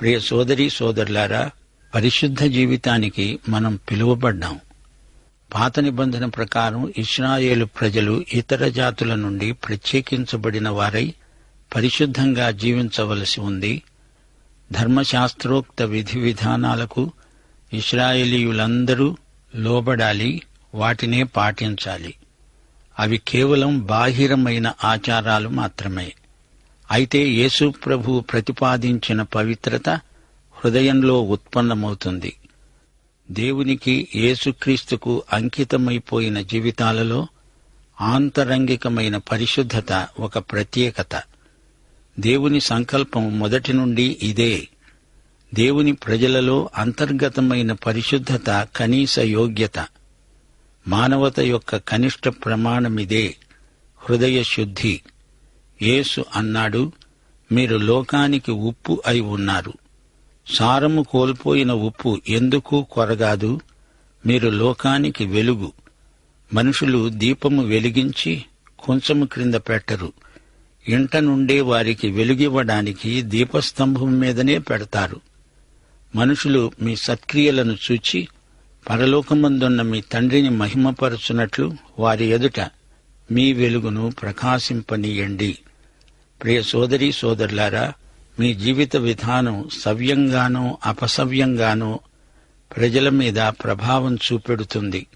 ప్రియ సోదరి సోదరులారా పరిశుద్ధ జీవితానికి మనం పిలువబడ్డాం. పాత నిబంధన ప్రకారం ఇస్రాయేలు ప్రజలు ఇతర జాతుల నుండి ప్రత్యేకించబడిన వారై పరిశుద్ధంగా జీవించవలసి ఉంది. ధర్మశాస్త్రోక్త విధి విధానాలకు ఇస్రాయేలీయులందరూ లోబడాలి వాటినే పాటించాలి. అవి కేవలం బాహిరమైన ఆచారాలు మాత్రమే. అయితే యేసు ప్రభు ప్రతిపాదించిన పవిత్రత హృదయంలో ఉత్పన్నమవుతుంది. దేవునికి యేసుక్రీస్తుకు అంకితమైపోయిన జీవితాలలో ఆంతరంగికమైన పరిశుద్ధత ఒక ప్రత్యేకత. దేవుని సంకల్పం మొదటి నుండి ఇదే. దేవుని ప్రజలలో అంతర్గతమైన పరిశుద్ధత కనీస యోగ్యత. మానవత యొక్క కనిష్ట ప్రమాణమిదే. హృదయ శుద్ధి. యేసు అన్నాడు మీరు లోకానికి ఉప్పు అయి ఉన్నారు. సారము కోల్పోయిన ఉప్పు ఎందుకు కొరగాదు? మీరు లోకానికి వెలుగు. మనుషులు దీపము వెలిగించి కొంచెము క్రింద పెట్టరు. ఇంట నుండే వారికి వెలుగివ్వడానికి దీపస్తంభం మీదనే పెడతారు. మనుషులు మీ సత్క్రియలను చూచి పరలోకమందున్న మీ తండ్రిని మహిమపరచునట్లు వారి ఎదుట మీ వెలుగును ప్రకాశింపనీయండి. ప్రియ సోదరి సోదరులారా మీ జీవిత విధానం సవ్యంగానో అపసవ్యంగానో ప్రజల మీద ప్రభావం చూపెడుతుంది.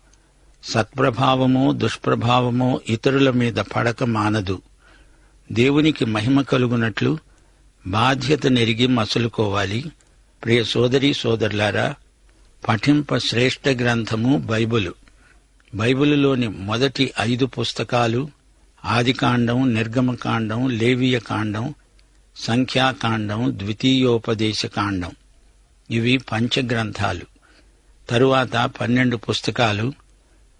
సత్ప్రభావమో దుష్ప్రభావమో ఇతరుల మీద పడక మానదు. దేవునికి మహిమ కలుగునట్లు బాధ్యత నెరిగి మసలుకోవాలి. ప్రియ సోదరి సోదరులారా పఠింప శ్రేష్ఠ గ్రంథము బైబిలు. బైబిలులోని మొదటి ఐదు పుస్తకాలు ఆదికాండం నిర్గమకాండం లేవియ కాండం సంఖ్యాకాండం ద్వితీయోపదేశకాండం. ఇవి పంచగ్రంథాలు. తరువాత పన్నెండు పుస్తకాలు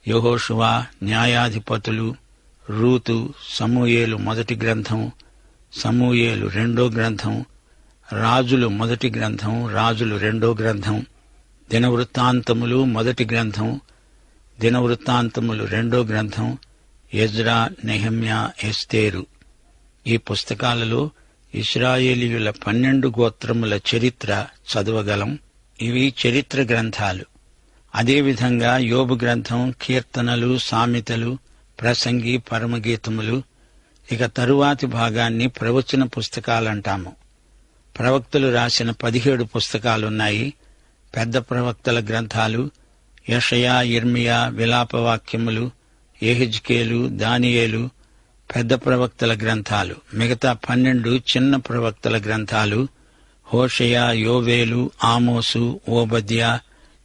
యహోషువా న్యాయాధిపతులు రూతు సమూయేలు మొదటి గ్రంథం సమూయేలు రెండో గ్రంథం రాజులు మొదటి గ్రంథం రాజులు రెండో గ్రంథం దినవృత్తాంతములు మొదటి గ్రంథం దినవృత్తాంతములు రెండో గ్రంథం ఎజ్రా నెహమ్యా ఎస్తేరు. ఈ పుస్తకాలలో ఇస్రాయేలీయుల పన్నెండు గోత్రముల చరిత్ర చదవగలం. ఇవి చరిత్ర గ్రంథాలు. అదేవిధంగా యోబు గ్రంథం కీర్తనలు సామెతలు ప్రసంగి పరమగీతములు. ఇక తరువాతి భాగాన్ని ప్రవచన పుస్తకాలంటాము. ప్రవక్తలు రాసిన పదిహేడు పుస్తకాలున్నాయి. పెద్ద ప్రవక్తల గ్రంథాలు యషయా ఇర్మియా విలాపవాక్యములు ఏహెజ్కేలు దానియేలు పెద్ద ప్రవక్తల గ్రంథాలు మిగతా పన్నెండు చిన్న ప్రవక్తల గ్రంథాలు హోషయ యోవేలు ఆమోసు ఓబద్య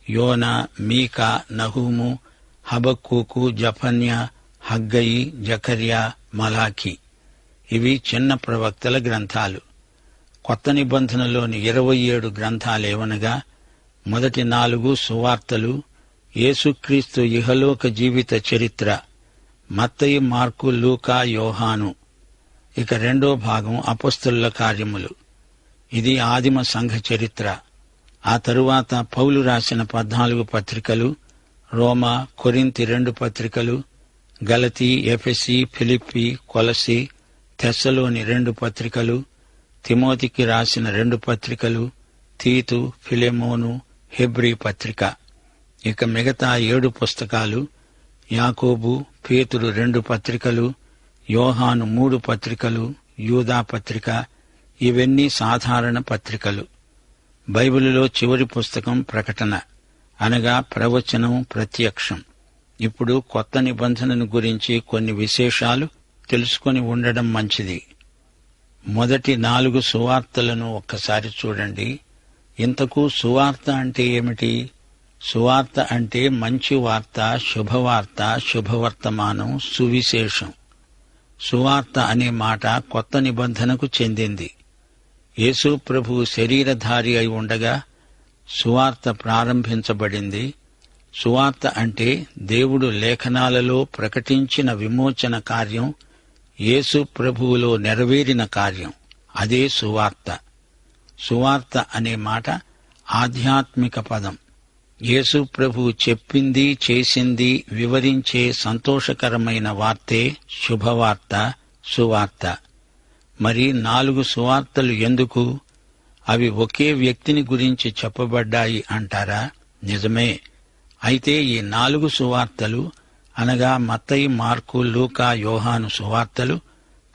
యోన మీకా నహూము హబక్కూకు జఫన్య హగ్గయి జకర్యా మలాఖీ. ఇవి చిన్న ప్రవక్తల గ్రంథాలు. కొత్త నిబంధనలోని ఇరవై ఏడు గ్రంథాలేవనగా మొదటి నాలుగు సువార్తలు యేసుక్రీస్తు ఇహలోక జీవిత చరిత్ర. మత్తయి మార్కు లూకా యోహాను. ఇక రెండో భాగం అపస్తుల కార్యములు. ఇది ఆదిమ సంఘ చరిత్ర. ఆ తరువాత పౌలు రాసిన పద్నాలుగు పత్రికలు రోమా కొరింతి రెండు పత్రికలు గలతి ఎఫెసి ఫిలిప్పి కొలసి తెస్సలోని రెండు పత్రికలు తిమోతికి రాసిన రెండు పత్రికలు తీతు ఫిలెమోను హెబ్రీ పత్రిక. ఇక మిగతా ఏడు పుస్తకాలు యాకోబు పేతురు రెండు పత్రికలు యోహాను మూడు పత్రికలు యూదా పత్రిక ఇవన్నీ సాధారణ పత్రికలు. బైబిలులో చివరి పుస్తకం ప్రకటన అనగా ప్రవచనం ప్రత్యక్షం. ఇప్పుడు కొత్త నిబంధనను గురించి కొన్ని విశేషాలు తెలుసుకొని ఉండడం మంచిది. మొదటి నాలుగు సువార్తలను ఒక్కసారి చూడండి. ఇంతకు సువార్త అంటే ఏమిటి? సువార్త అంటే మంచి వార్త శుభవార్త శుభవర్తమానం సువిశేషం. సువార్త అనే మాట కొత్త నిబంధనకు చెందింది. యేసు ప్రభు శరీరధారి అయి ఉండగా సువార్త ప్రారంభించబడింది. సువార్త అంటే దేవుడు లేఖనాలలో ప్రకటించిన విమోచన కార్యం యేసు ప్రభువులో నెరవేరిన కార్యం. అదే సువార్త. సువార్త అనే మాట ఆధ్యాత్మిక పదం. యేసు ప్రభు చెప్పింది చేసింది వివరించే సంతోషకరమైన వార్తే శుభవార్త సువార్త. మరి నాలుగు సువార్తలు ఎందుకు? అవి ఒకే వ్యక్తిని గురించి చెప్పబడ్డాయి అంటారా? నిజమే. అయితే ఈ నాలుగు సువార్తలు అనగా మత్తయి మార్కు లూకా యోహాను సువార్తలు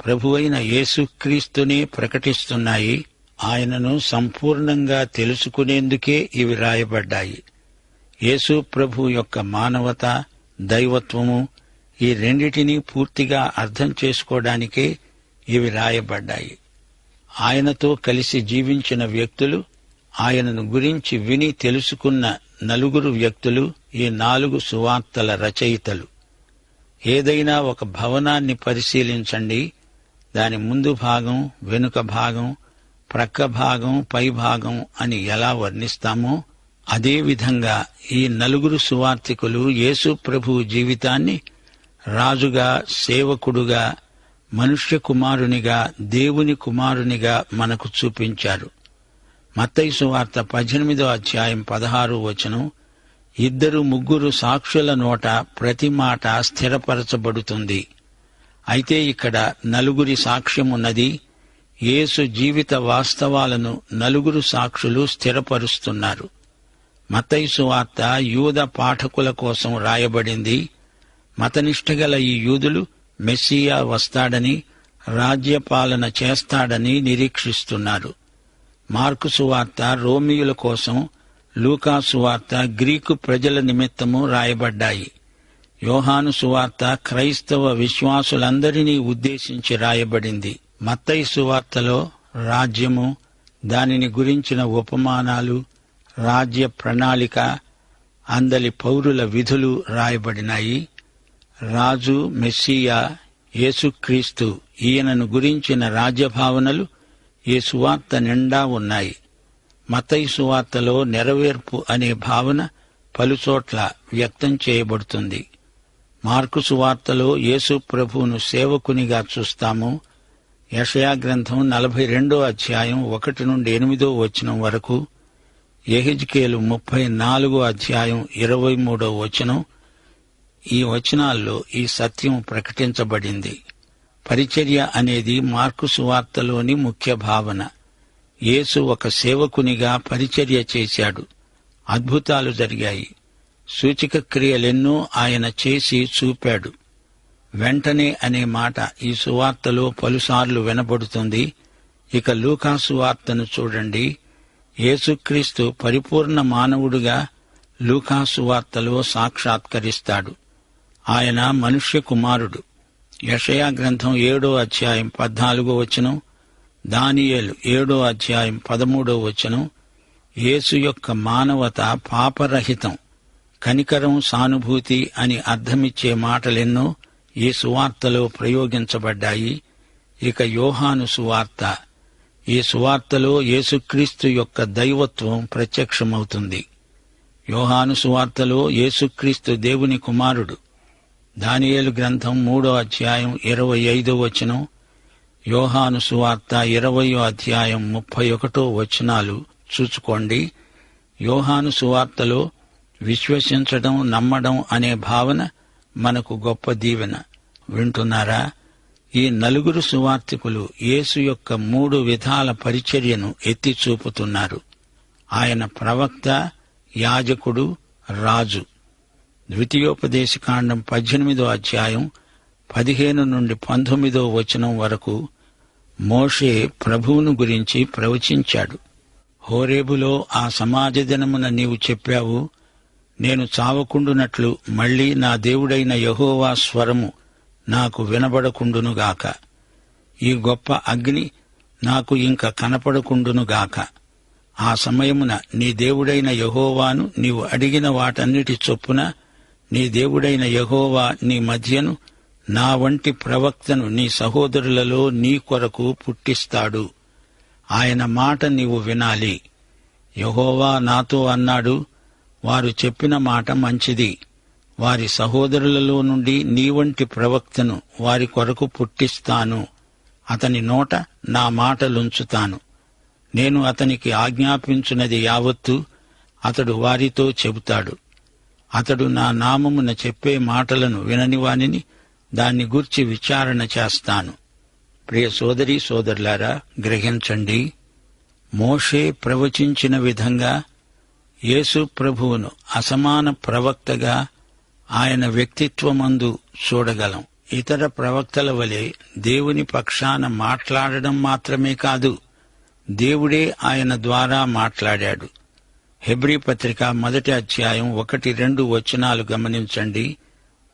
ప్రభువైన యేసుక్రీస్తునే ప్రకటిస్తున్నాయి. ఆయనను సంపూర్ణంగా తెలుసుకునేందుకే ఇవి రాయబడ్డాయి. యేసు ప్రభు యొక్క మానవత దైవత్వము ఈ రెండిటినీ పూర్తిగా అర్థం చేసుకోవడానికే ఇవి రాయబడ్డాయి. ఆయనతో కలిసి జీవించిన వ్యక్తులు ఆయనను గురించి విని తెలుసుకున్న నలుగురు వ్యక్తులు ఈ నాలుగు సువార్తల రచయితలు. ఏదైనా ఒక భవనాన్ని పరిశీలించండి. దాని ముందు భాగం వెనుక భాగం ప్రక్క భాగం పై భాగం అని ఎలా వర్ణిస్తామో అదేవిధంగా ఈ నలుగురు సువార్థికులు యేసు ప్రభు జీవితాన్ని రాజుగా సేవకుడుగా మనుష్య కుమారునిగా దేవుని కుమారునిగా మనకు చూపించారు. మత్తయి సువార్త పద్దెనిమిదో అధ్యాయం పదహారు వచనం ఇద్దరు ముగ్గురు సాక్షుల నోట ప్రతి మాట స్థిరపరచబడుతుంది. అయితే ఇక్కడ నలుగురి సాక్ష్యమున్నది యేసు జీవిత వాస్తవాలను నలుగురు సాక్షులు స్థిరపరుస్తున్నారు. మతైసు సువార్త యూద పాఠకుల కోసం రాయబడింది. మతనిష్టగల ఈ యూదులు మెస్సియా వస్తాడని రాజ్యపాలన చేస్తాడని నిరీక్షిస్తున్నారు. మార్కుసు సువార్త రోమియుల కోసం లూకా సువార్త గ్రీకు ప్రజల నిమిత్తము రాయబడ్డాయి. యోహాను సువార్త క్రైస్తవ విశ్వాసులందరినీ ఉద్దేశించి రాయబడింది. మత్తయి సువార్తలో రాజ్యము దానిని గురించిన ఉపమానాలు రాజ్య ప్రణాళిక అందలి పౌరుల విధులు రాయబడినాయి. రాజు మెస్సియా యేసుక్రీస్తు ఈయనను గురించిన రాజ్యభావనలు ఈ సువార్త నిండా ఉన్నాయి. మతయి సువార్తలో నెరవేర్పు అనే భావన పలుచోట్ల వ్యక్తం చేయబడుతుంది. మార్కు సువార్తలో యేసు ప్రభువును సేవకునిగా చూస్తాము. యషయా గ్రంథం నలభై రెండో అధ్యాయం ఒకటి నుండి ఎనిమిదో వచనం వరకు ఎహిజ్కేలు ముప్పై నాలుగో అధ్యాయం ఇరవై మూడో వచనం. ఈ వచనాల్లో ఈ సత్యం ప్రకటించబడింది. పరిచర్య అనేది మార్కు సువార్తలోని ముఖ్య భావన. యేసు ఒక సేవకునిగా పరిచర్య చేశాడు. అద్భుతాలు జరిగాయి. సూచిక క్రియలెన్నో ఆయన చేసి చూపాడు. వెంటనే అనే మాట ఈ సువార్తలో పలుసార్లు వినబడుతుంది. ఇక లూకాసు వార్తను చూడండి. యేసుక్రీస్తు పరిపూర్ణ మానవుడుగా లూకాసు వార్తలో సాక్షాత్కరిస్తాడు. ఆయన మనుష్య కుమారుడు. యషయా గ్రంథం ఏడో అధ్యాయం పద్నాలుగో వచనం దానియేలు ఏడో అధ్యాయం పదమూడో వచనం యేసు యొక్క మానవత పాపరహితం కనికరం సానుభూతి అని అర్థమిచ్చే మాటలెన్నో ఈ సువార్తలో ప్రయోగించబడ్డాయి. ఇక యోహాను సువార్త ఈ సువార్తలో యేసుక్రీస్తు యొక్క దైవత్వం ప్రత్యక్షమవుతుంది. యోహాను సువార్తలో యేసుక్రీస్తు దేవుని కుమారుడు. దానియేలు గ్రంథం మూడో అధ్యాయం ఇరవై ఐదో వచనం యోహాను సువార్త ఇరవయో అధ్యాయం ముప్పై ఒకటో వచనాలు చూచుకోండి. యోహాను సువార్తలో విశ్వసించడం నమ్మడం అనే భావన మనకు గొప్ప దీవెన. వింటున్నారా? ఈ నలుగురు సువార్థికులు యేసు యొక్క మూడు విధాల పరిచర్యను ఎత్తి చూపుతున్నారు. ఆయన ప్రవక్త యాజకుడు రాజు. ద్వితీయోపదేశకాండం పద్దెనిమిదో అధ్యాయం పదిహేను నుండి పంతొమ్మిదో వచనం వరకు మోషే ప్రభువును గురించి ప్రవచించాడు. హోరేబులో ఆ సమాజ దినమున నీవు చెప్పావు నేను చావకుండునట్లు మళ్ళీ నా దేవుడైన యహోవా స్వరము నాకు వినబడకుండునుగాక ఈ గొప్ప అగ్ని నాకు ఇంక కనపడకుండునుగాక ఆ సమయమున నీ దేవుడైన యహోవాను నీవు అడిగిన వాటన్నిటి చొప్పున నీ దేవుడైన యహోవా నీ మధ్యను నా వంటి ప్రవక్తను నీ సహోదరులలో నీ కొరకు పుట్టిస్తాడు. ఆయన మాట నీవు వినాలి. యహోవా నాతో అన్నాడు వారు చెప్పిన మాట మంచిది. వారి సహోదరులలో నుండి నీ వంటి ప్రవక్తను వారి కొరకు పుట్టిస్తాను. అతని నోట నా మాటలుంచుతాను. నేను అతనికి ఆజ్ఞాపించినది యావత్తు అతడు వారితో చెబుతాడు. అతడు నా నామమున చెప్పే మాటలను వినని వానిని దాన్ని గూర్చి విచారణ చేస్తాను. ప్రియ సోదరి సోదరులారా గ్రహించండి. మోషే ప్రవచించిన విధంగా యేసు ప్రభువును అసమాన ప్రవక్తగా ఆయన వ్యక్తిత్వమందు చూడగలం. ఇతర ప్రవక్తల వలె దేవుని పక్షాన మాట్లాడడం మాత్రమే కాదు దేవుడే ఆయన ద్వారా మాట్లాడాడు. హెబ్రీ పత్రిక మొదటి అధ్యాయం ఒకటి రెండు వచనాలు గమనించండి.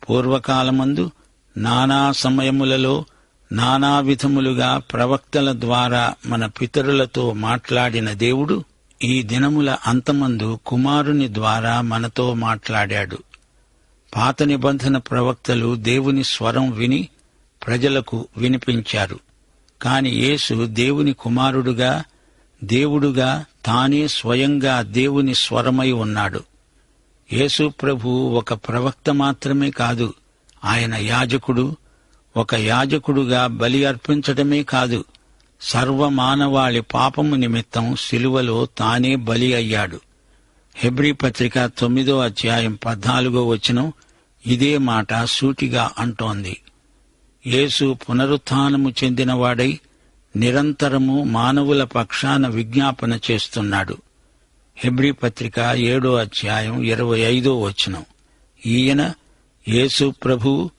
పూర్వకాలమందు నానా సమయములలో నానా విధములుగా ప్రవక్తల ద్వారా మన పితరులతో మాట్లాడిన దేవుడు ఈ దినముల అంతమందు కుమారుని ద్వారా మనతో మాట్లాడాడు. పాత నిబంధన ప్రవక్తలు దేవుని స్వరం విని ప్రజలకు వినిపించారు. కాని యేసు దేవుని కుమారుడుగా దేవుడుగా తానే స్వయంగా దేవుని స్వరమై ఉన్నాడు. యేసు ప్రభు ఒక ప్రవక్త మాత్రమే కాదు ఆయన యాజకుడు ఒక యాజకుడుగా బలి అర్పించడమే కాదు సర్వమానవాళి పాపము నిమిత్తం శిలువలో తానే బలి అయ్యాడు. హెబ్రీ పత్రిక తొమ్మిదో అధ్యాయం పద్నాలుగో వచనం ఇదే మాట సూటిగా అంటోంది. యేసు పునరుత్నము చెందినవాడై నిరంతరము మానవుల పక్షాన విజ్ఞాపన చేస్తున్నాడు. హెబ్రీ పత్రిక ఏడో అధ్యాయం ఇరవై ఐదో వచనం. ఈయన యేసు ప్రభు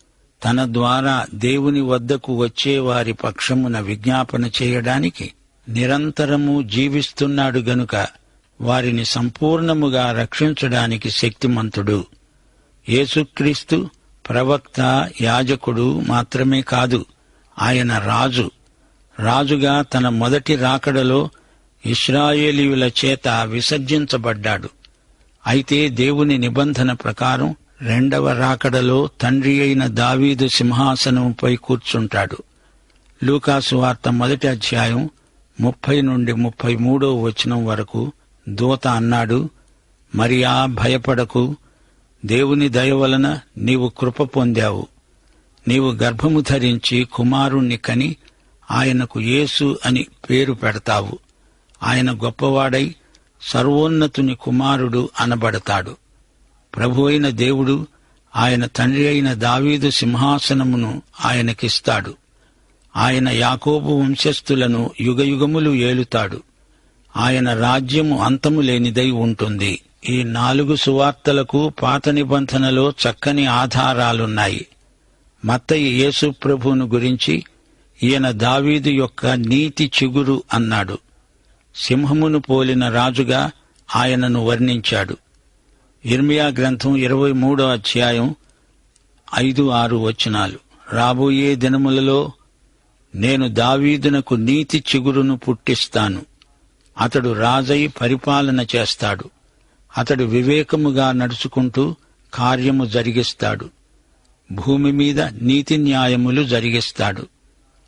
తన ద్వారా దేవుని వద్దకు వచ్చే వారి పక్షమున విజ్ఞాపన చేయడానికి నిరంతరము జీవిస్తున్నాడు గనుక వారిని సంపూర్ణముగా రక్షించడానికి శక్తిమంతుడు. యేసుక్రీస్తు ప్రవక్త యాజకుడు మాత్రమే కాదు ఆయన రాజు. రాజుగా తన మొదటి రాకడలో ఇస్రాయేలీయుల చేత విసర్జించబడ్డాడు. అయితే దేవుని నిబంధన ప్రకారం రెండవ రాకడలో తండ్రి అయిన దావీదు సింహాసనంపై కూర్చుంటాడు. లూకాసు వార్త మొదటి అధ్యాయం ముప్పై నుండి ముప్పై మూడో వచనం వరకు దూత అన్నాడు మరియా భయపడకు. దేవుని దయ వలన నీవు కృప పొందావు. నీవు గర్భము ధరించి కుమారుణ్ణి కని ఆయనకు యేసు అని పేరు పెడతావు. ఆయన గొప్పవాడై సర్వోన్నతుని కుమారుడు అనబడతాడు. ప్రభు అయిన దేవుడు ఆయన తండ్రి అయిన దావీదు సింహాసనమును ఆయనకిస్తాడు. ఆయన యాకోబు వంశస్థులను యుగయుగములు ఏలుతాడు. ఆయన రాజ్యము అంతము లేనిదై ఉంటుంది. ఈ నాలుగు సువార్తలకు పాత నిబంధనలో చక్కని ఆధారాలున్నాయి. మత్తయి యేసు ప్రభువును గురించి ఈయన దావీదు యొక్క నీతి చిగురు అన్నాడు. సింహమును పోలిన రాజుగా ఆయనను వర్ణించాడు. ఇర్మియా గ్రంథం ఇరవై మూడో అధ్యాయం ఐదు ఆరు వచనాలు. రాబోయే దినములలో నేను దావీదునకు నీతి చిగురును పుట్టిస్తాను. అతడు రాజై పరిపాలన చేస్తాడు. అతడు వివేకముగా నడుచుకుంటూ కార్యము జరిగిస్తాడు. భూమి మీద నీతి న్యాయములు జరిగిస్తాడు.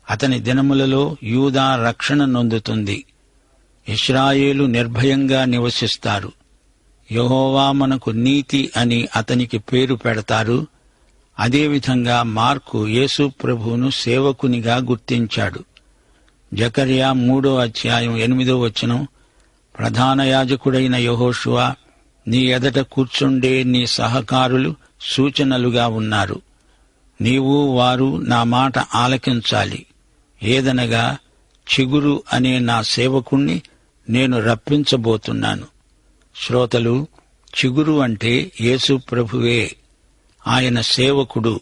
అతని దినములలో యూదా రక్షణ నొందుతుంది. ఇస్రాయేలు నిర్భయంగా నివసిస్తారు. యహోవా మనకు నీతి అని అతనికి పేరు పెడతారు. అదేవిధంగా మార్కు యేసు ప్రభువును సేవకునిగా గుర్తించాడు. జకర్యా మూడో అధ్యాయం ఎనిమిదో వచనం. ప్రధాన యాజకుడైన యహోషువా నీ ఎదట కూర్చుండే నీ సహకారులు సూచనలుగా ఉన్నారు. నీవు వారు నా మాట ఆలకించాలి. ఏదనగా చిగురు అనే నా సేవకుణ్ణి నేను రప్పించబోతున్నాను. శ్రోతలు చిగురు అంటే యేసు ప్రభువే. ఆయన సేవకుడు.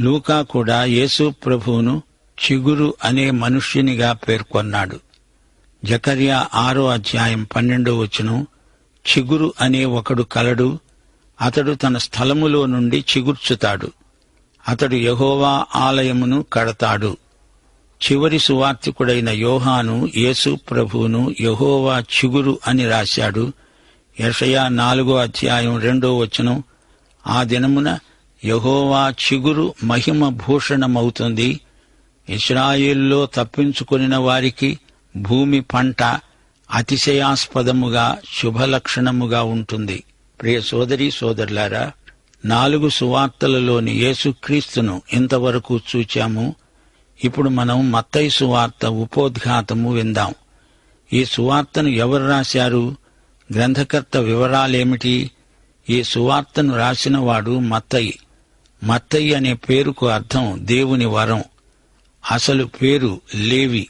లూకా కూడా యేసు ప్రభువును చిగురు అనే మనుష్యునిగా పేర్కొన్నాడు. జకర్యా ఆరో అధ్యాయం పన్నెండో వచనం చిగురు అనే ఒకడు కలడు అతడు తన స్థలములో నుండి చిగుర్చుతాడు. అతడు యహోవా ఆలయమును కడతాడు. చివరి సువార్తికుడైన యోహాను యేసు ప్రభువును యహోవా చిగురు అని రాశాడు. యషయా నాలుగో అధ్యాయం రెండో వచనం ఆ దినమున యహోవా చిగురు మహిమ భూషణమవుతుంది. ఇస్రాయిల్లో తప్పించుకొనిన వారికి భూమి పంట అతిశయాస్పదముగా శుభలక్షణముగా ఉంటుంది. ప్రియ సోదరి సోదరులారా నాలుగు సువార్తలలోని యేసుక్రీస్తును ఇంతవరకు చూచాము. ఇప్పుడు మనం మత్తయి సువార్త ఉపోద్ఘాతము విందాం. ఈ సువార్తను ఎవరు రాశారు? గ్రంథకర్త వివరాలేమిటి? ఈ సువార్తను రాసినవాడు మత్తయి. మత్తయి అనే పేరుకు అర్థం దేవుని వరం. అసలు పేరు లేవి.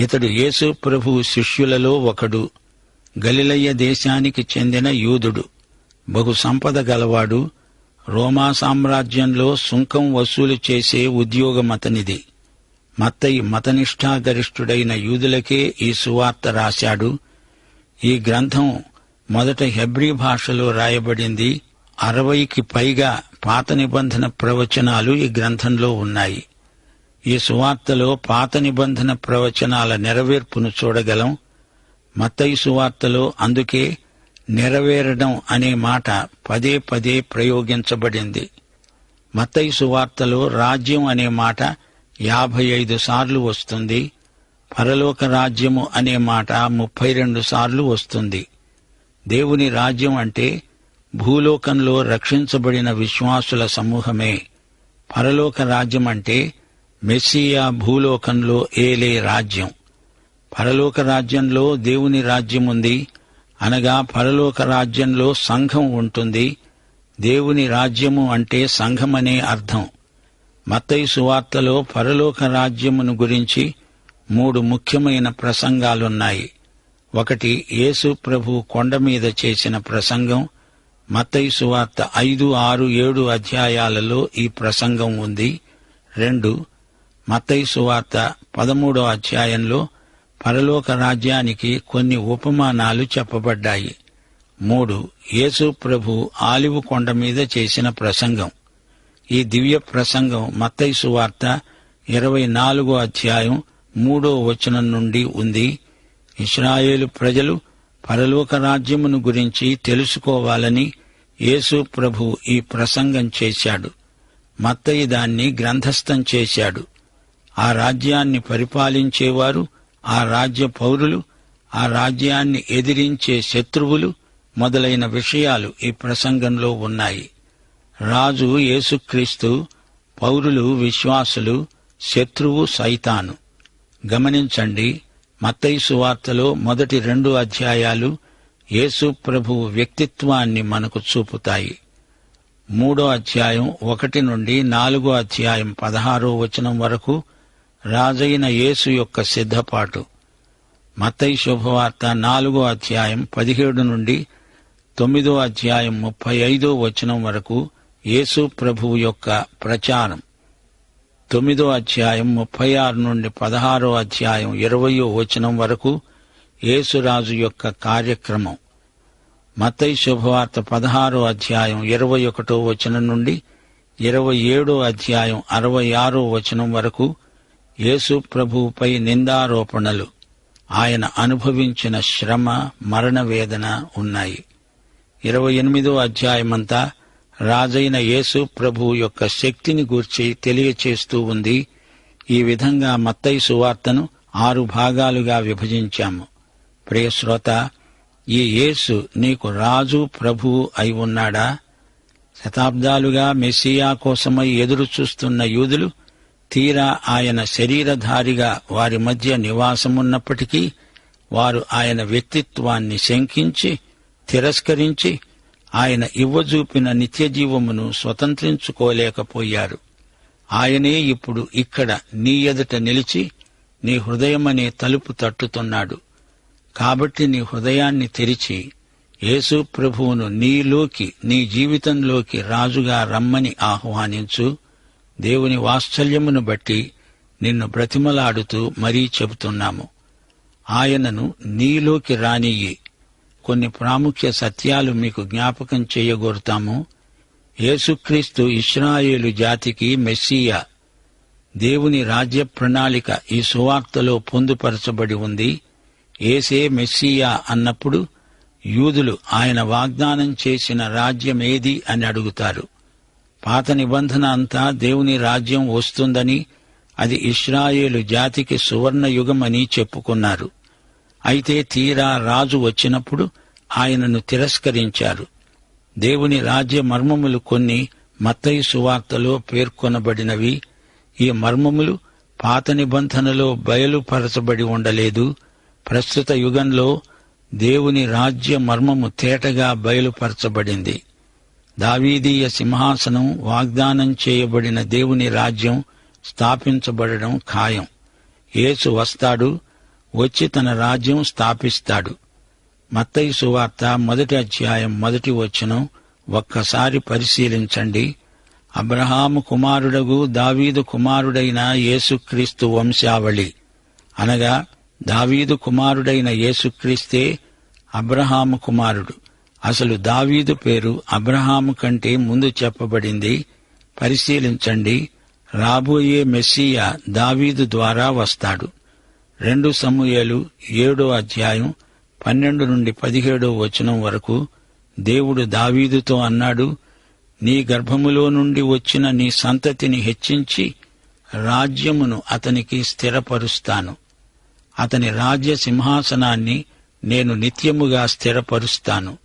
ఇతడు యేసు ప్రభు శిష్యులలో ఒకడు గలిలయ్య దేశానికి చెందిన యూదుడు. బహు సంపద గలవాడు రోమా సామ్రాజ్యంలో సుంకం వసూలు చేసే ఉద్యోగమతనిది. మత్తయి మతనిష్టాగరిష్ఠుడైన యూదులకే ఈ సువార్త రాశాడు. ఈ గ్రంథం మొదట హెబ్రీ భాషలో రాయబడింది. అరవైకి పైగా పాత నిబంధన ప్రవచనాలు ఈ గ్రంథంలో ఉన్నాయి. ఈ సువార్తలో పాత నిబంధన ప్రవచనాల నెరవేర్పును చూడగలం. మత్తయి సువార్తలో అందుకే నెరవేరడం అనే మాట పదే పదే ప్రయోగించబడింది. మత్తయి సువార్తలో రాజ్యం అనే మాట యాభై ఐదు సార్లు వస్తుంది. పరలోక రాజ్యము అనే మాట ముప్పై రెండు సార్లు వస్తుంది. దేవుని రాజ్యం అంటే భూలోకంలో రక్షించబడిన విశ్వాసుల సమూహమే. పరలోక రాజ్యం అంటే మెస్సియా భూలోకంలో ఏలే రాజ్యం. పరలోక రాజ్యంలో దేవుని రాజ్యం ఉంది. అనగా పరలోక రాజ్యంలో సంఘం ఉంటుంది. దేవుని రాజ్యము అంటే సంఘమనే అర్థం. మత్తయి సువార్తలో పరలోక రాజ్యమును గురించి మూడు ముఖ్యమైన ప్రసంగాలున్నాయి. ఒకటి యేసు ప్రభు కొండ మీద చేసిన ప్రసంగం. మత్తయి సువార్త ఐదు ఆరు ఏడు అధ్యాయాలలో ఈ ప్రసంగం ఉంది. రెండు మత్తయి సువార్త పదమూడో అధ్యాయంలో పరలోక రాజ్యానికి కొన్ని ఉపమానాలు చెప్పబడ్డాయి. మూడు యేసు ప్రభు ఆలివు కొండ మీద చేసిన ప్రసంగం. ఈ దివ్య ప్రసంగం మత్తయి సువార్త ఇరవై నాలుగో అధ్యాయం మూడో వచనం నుండి ఉంది. ఇస్రాయేలు ప్రజలు పరలోక రాజ్యమును గురించి తెలుసుకోవాలని యేసు ప్రభు ఈ ప్రసంగం చేశాడు. మత్తయి దాన్ని గ్రంథస్థం చేశాడు. ఆ రాజ్యాన్ని పరిపాలించేవారు ఆ రాజ్య పౌరులు ఆ రాజ్యాన్ని ఎదిరించే శత్రువులు మొదలైన విషయాలు ఈ ప్రసంగంలో ఉన్నాయి. రాజు యేసుక్రీస్తు పౌరులు విశ్వాసులు శత్రువు సైతాను. గమనించండి మత్తైసు వార్తలో మొదటి రెండు అధ్యాయాలు యేసు ప్రభువు వ్యక్తిత్వాన్ని మనకు చూపుతాయి. మూడో అధ్యాయం ఒకటి నుండి నాలుగో అధ్యాయం పదహారో వచనం వరకు రాజైన యేసు యొక్క సిద్ధపాటు. మత్తయి శుభవార్త నాలుగో అధ్యాయం పదిహేడు నుండి తొమ్మిదో అధ్యాయం ముప్పై ఐదో వచనం వరకు యేసు ప్రభువు యొక్క ప్రచారం. తొమ్మిదో అధ్యాయం ముప్పై ఆరు నుండి పదహారో అధ్యాయం ఇరవయో వచనం వరకు యేసురాజు యొక్క కార్యక్రమం. మత్తయి శుభవార్త పదహారో అధ్యాయం ఇరవై ఒకటో వచనం నుండి ఇరవై ఏడో అధ్యాయం అరవై ఆరో వచనం వరకు యేసు ప్రభువుపై నిందారోపణలు. ఆయన అనుభవించిన శ్రమ మరణవేదన ఉన్నాయి. ఇరవై ఎనిమిదో అధ్యాయమంతా రాజైన యేసు ప్రభువు యొక్క శక్తిని గూర్చి తెలియచేస్తూ ఉంది. ఈ విధంగా మత్తయి సువార్తను ఆరు భాగాలుగా విభజించాము. ప్రియశ్రోత ఈ యేసు నీకు రాజు ప్రభువు అయి ఉన్నాడా? శతాబ్దాలుగా మెస్సియా కోసమై ఎదురు చూస్తున్న యూదులు తీరా ఆయన శరీరధారిగా వారి మధ్య నివాసమున్నప్పటికీ వారు ఆయన వ్యక్తిత్వాన్ని శంకించి తిరస్కరించి ఆయన ఇవ్వజూపిన నిత్యజీవమును స్వతంత్రించుకోలేకపోయారు. ఆయనే ఇప్పుడు ఇక్కడ నీ ఎదుట నిలిచి నీ హృదయమనే తలుపు తట్టుతున్నాడు. కాబట్టి నీ హృదయాన్ని తెరిచి యేసు ప్రభువును నీలోకి నీ జీవితంలోకి రాజుగా రమ్మని ఆహ్వానించు. దేవుని వాత్సల్యమును బట్టి నిన్ను బ్రతిమలాడుతూ మరీ చెబుతున్నాము. ఆయనను నీలోకి రానియ్యి. కొన్ని ప్రాముఖ్య సత్యాలు మీకు జ్ఞాపకం చేయగోరుతాము. యేసుక్రీస్తు ఇస్రాయేలు జాతికి మెస్సియా. దేవుని రాజ్య ప్రణాళిక ఈ సువార్తలో పొందుపరచబడి ఉంది. ఏసే మెస్సియా అన్నప్పుడు యూదులు ఆయన వాగ్దానం చేసిన రాజ్యమేది అని అడుగుతారు. పాత నిబంధన అంతా దేవుని రాజ్యం వస్తుందని అది ఇస్రాయేలు జాతికి సువర్ణయుగమని చెప్పుకున్నారు. అయితే తీరా రాజు వచ్చినప్పుడు ఆయనను తిరస్కరించారు. దేవుని రాజ్య మర్మములు కొన్ని మత్తయి సువార్తలో పేర్కొనబడినవి. ఈ మర్మములు పాత నిబంధనలో బయలుపరచబడి ఉండలేదు. ప్రస్తుత యుగంలో దేవుని రాజ్య మర్మము తేటగా బయలుపరచబడింది. దావీదీయ సింహాసనం వాగ్దానం చేయబడిన దేవుని రాజ్యం స్థాపించబడడం ఖాయం. యేసు వస్తాడు వచ్చి తన రాజ్యం స్థాపిస్తాడు. మత్తయి సువార్త మొదటి అధ్యాయం మొదటి వచనం ఒక్కసారి పరిశీలించండి. అబ్రహాము కుమారుడగు దావీదు కుమారుడైన యేసుక్రీస్తు వంశావళి. అనగా దావీదు కుమారుడైన యేసుక్రీస్తే అబ్రహాము కుమారుడు. అసలు దావీదు పేరు అబ్రహాము కంటే ముందు చెప్పబడింది. పరిశీలించండి. రాబోయే మెస్సియా దావీదు ద్వారా వస్తాడు. రెండు సమూహలు ఏడో అధ్యాయం పన్నెండు నుండి పదిహేడో వచనం వరకు దేవుడు దావీదుతో అన్నాడు నీ గర్భములో నుండి వచ్చిన నీ సంతతిని హెచ్చించి రాజ్యమును అతనికి స్థిరపరుస్తాను. అతని రాజ్య సింహాసనాన్ని నేను నిత్యముగా స్థిరపరుస్తాను.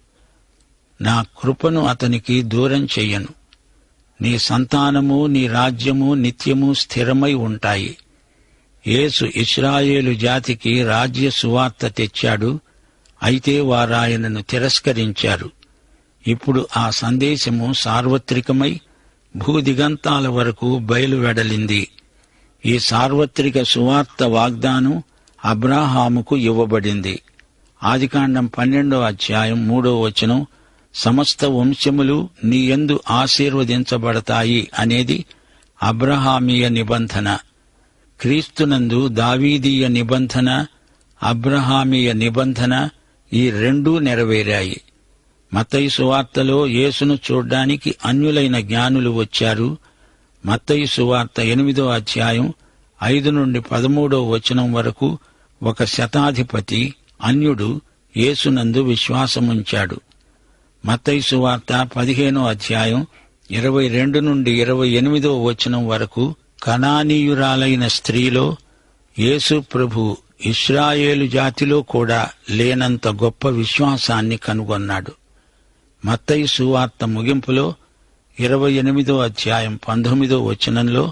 నా కృపను అతనికి దూరం చెయ్యను. నీ సంతానము నీ రాజ్యము నిత్యము స్థిరమై ఉంటాయి. యేసు ఇస్రాయేలు జాతికి రాజ్య సువార్త తెచ్చాడు. అయితే వారాయనను తిరస్కరించారు. ఇప్పుడు ఆ సందేశము సార్వత్రికమై భూదిగంతాల వరకు బయలువెడలింది. ఈ సార్వత్రిక సువార్త వాగ్దానం అబ్రాహాముకు ఇవ్వబడింది. ఆదికాండం పన్నెండో అధ్యాయం మూడో వచనం సమస్త వంశములు నీయందు ఆశీర్వదించబడతాయి అనేది అబ్రహామీయ నిబంధన. క్రీస్తునందు దావీదీయ నిబంధన అబ్రహామీయ నిబంధన ఈ రెండూ నెరవేరాయి. మత్తయి సువార్తలో యేసును చూడ్డానికి అన్యులైన జ్ఞానులు వచ్చారు. మత్తయి సువార్త ఎనిమిదో అధ్యాయం ఐదు నుండి పదమూడో వచనం వరకు ఒక శతాధిపతి అన్యుడు యేసునందు విశ్వాసముంచాడు. మత్తైసు సువార్త పదిహేనో అధ్యాయం ఇరవై రెండు నుండి ఇరవై ఎనిమిదో వచనం వరకు కణానీయురాలైన స్త్రీలో యేసు ప్రభు ఇస్రాయేలు జాతిలో కూడా లేనంత గొప్ప విశ్వాసాన్ని కనుగొన్నాడు. మత్తయి సువార్త ముగింపులో ఇరవై ఎనిమిదో అధ్యాయం పంతొమ్మిదో వచనంలో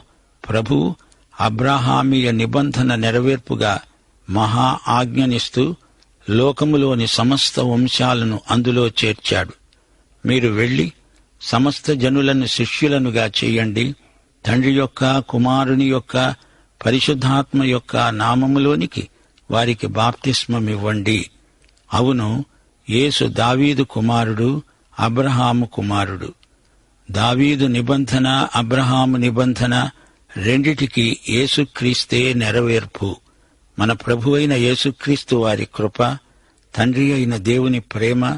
ప్రభు అబ్రాహామీయ నిబంధన నెరవేర్పుగా మహా ఆజ్ఞనిస్తూ లోకములోని సమస్త వంశాలను అందులో చేర్చాడు. మీరు వెళ్ళి సమస్త జనులను శిష్యులనుగా చేయండి. తండ్రి యొక్క కుమారుని యొక్క పరిశుద్ధాత్మ యొక్క నామములోనికి వారికి బాప్తిస్మమివ్వండి. అవును యేసు దావీదు కుమారుడు అబ్రహాము కుమారుడు. దావీదు నిబంధన అబ్రహాము నిబంధన రెండిటికి యేసుక్రీస్తే నెరవేర్పు. మన ప్రభువైన యేసుక్రీస్తు వారి కృప తండ్రి అయిన దేవుని ప్రేమ